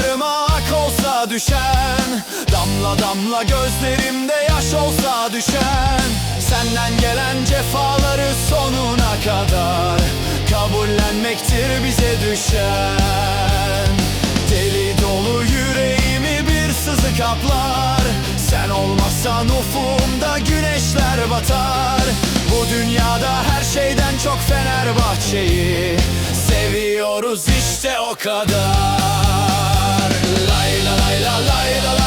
saçlarıma ak olsa düşen Damla damla gözlerimde yaş olsa düşen Senden gelen cefaları sonuna kadar Kabullenmektir bize düşen. Deli dolu yüreğimi bir sızı kaplar Sen olmazsan ufumda güneşler batar. Bu dünyada her şeyden çok Fenerbahçe'yi Seviyoruz işte o kadar la la la la la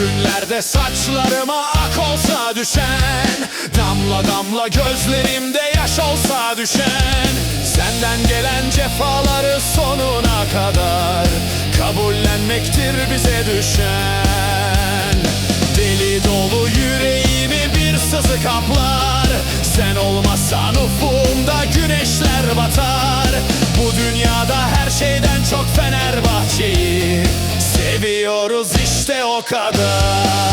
Bugünlerde saçlarıma ak olsa düşen Damla damla gözlerimde yaş olsa düşen Senden gelen cefaları sonuna kadar Kabullenmektir bize düşen. Deli dolu yüreğimi bir sızı kaplar Sen olmazsan ufumda Fenerbahçe'yi Seviyoruz işte o kadar